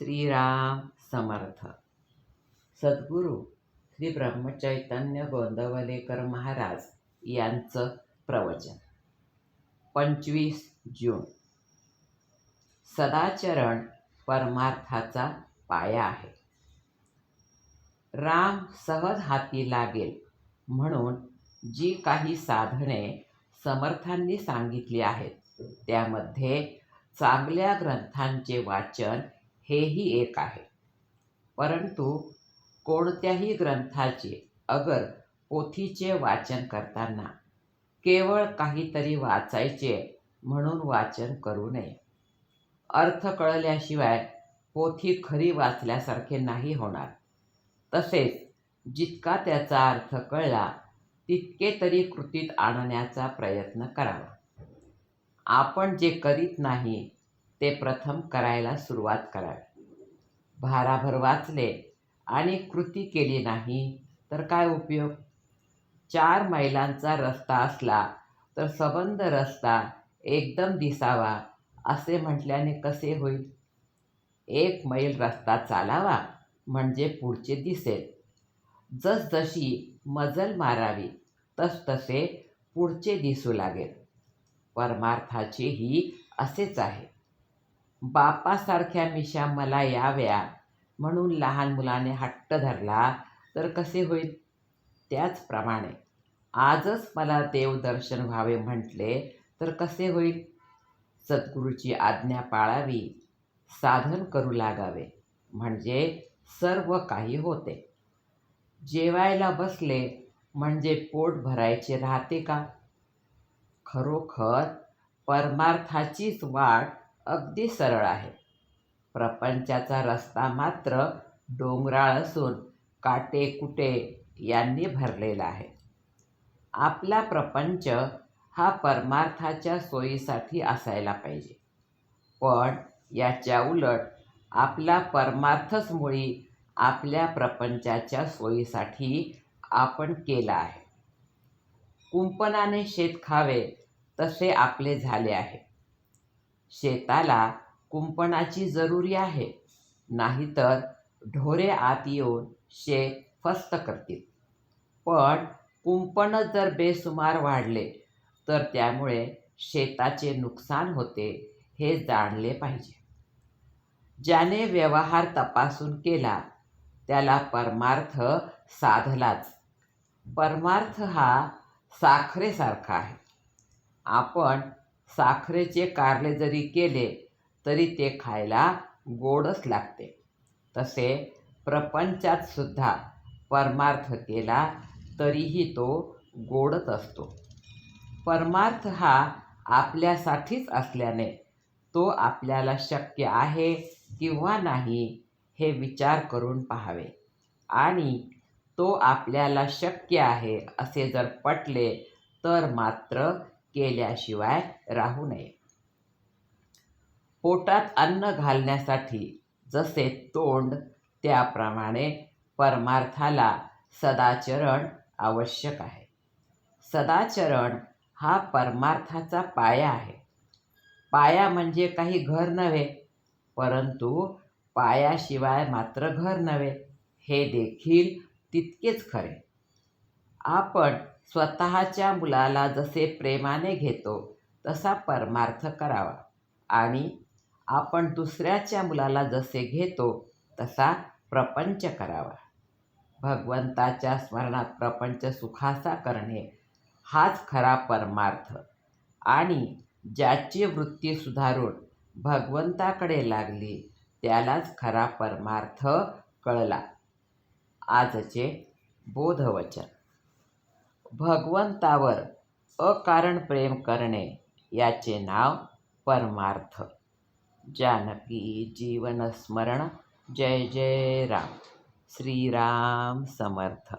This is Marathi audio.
श्रीराम समर्थ। सद्गुरू श्री ब्रह्मचैतन्य गोंदवलेकर महाराज यांचं प्रवचन. पंचवीस जून. सदाचरण परमार्थाचा पाया आहे. राम सहज हाती लागेल म्हणून जी काही साधने समर्थांनी सांगितली आहेत त्यामध्ये चांगल्या ग्रंथांचे वाचन हेही एक आहे. परंतु कोणत्याही ग्रंथाचे अगर पोथीचे वाचन करताना केवळ काहीतरी वाचायचे म्हणून वाचन करू नये. अर्थ कळल्याशिवाय पोथी खरी वाचल्यासारखे नाही होणार. तसेच जितका त्याचा अर्थ कळला तितके तरी कृतीत आणण्याचा प्रयत्न करावा. आपण जे करीत नाही ते प्रथम करायला सुरुवात करावी. भाराभर वाचले आणि कृती केली नाही तर काय उपयोग? चार मैलांचा रस्ता असला तर सबंध रस्ता एकदम दिसावा असे म्हटल्याने कसे होईल? एक मैल रस्ता चालावा म्हणजे पुढचे दिसेल. जसजशी मजल मारावी तसतसे पुढचे दिसू लागेल. परमार्थाचेही असेच आहे. बापासारख्या मिशा मला याव्या. म्हणून लहान मुलाने हट्ट धरला. तर कसे होईल? त्याचप्रमाणे. आजच मला देवदर्शन व्हावे म्हटले तर कसे होईल? सद्गुरूची आज्ञा पाळावी. साधन करू लागावे. म्हणजे सर्व काही होते. जेवायला बसले म्हणजे पोट भरायचे राहते का? खरोखर परमार्थाचीच वाट अगदी सरळ आहे. प्रपंचाचा रस्ता मात्र डोंगराळ असून काटे कुटे यांनी भरलेला आहे. आपला प्रपंच हा परमार्थाच्या सोयीसाठी असायला पाहिजे. पण याच्या उलट आपला परमार्थच मुळी आपल्या प्रपंचाच्या सोयीसाठी आपण केला आहे. कुंपणाने शेत खावे तसे आपले झाले आहे. शेताला कुंपणाची जरुरी आहे. नाहीतर ढोरे आत येऊन शेत फस्त करतील. पण कुंपण जर बेसुमार वाढले तर त्यामुळे शेताचे नुकसान होते हे जाणले पाहिजे. ज्याने व्यवहार तपासून केला त्याला परमार्थ साधलाच. परमार्थ हा साखरेसारखा आहे. आपण साखरेचे कारले जरी केले तरी ते खायला गोडच लागते. तसे प्रपंचात सुद्धा परमार्थ केला तरीही तो गोडच असतो. परमार्थ हा आपल्यासाठीच असल्याने तो आपल्याला शक्य आहे किंवा नाही हे विचार करून पाहावे. आणि तो आपल्याला शक्य आहे असे जर पटले तर मात्र केल्याशिवाय राहू नये. पोटात अन्न घालण्यासाठी जसे तोंड त्याप्रमाणे परमार्थाला सदाचरण आवश्यक आहे. सदाचरण हा परमार्थाचा पाया आहे. पाया म्हणजे काही घर नव्हे परंतु पायाशिवाय मात्र घर नव्हे हे देखील तितकेच खरे. आपण स्वतःच्या मुलाला जसे प्रेमाने घेतो तसा परमार्थ करावा. आणि आपण दुसऱ्याच्या मुलाला जसे घेतो तसा प्रपंच करावा. भगवंताच्या स्मरणात प्रपंच सुखाचा करणे हाच खरा परमार्थ. आणि ज्याची वृत्ती सुधारून भगवंताकडे लागली त्यालाच खरा परमार्थ कळला. आजचे बोधवचन. भगवंतावर अकारण प्रेम करणे याचे नाव परमार्थ. जानकी जीवनस्मरण जय जय राम. श्रीराम समर्थ.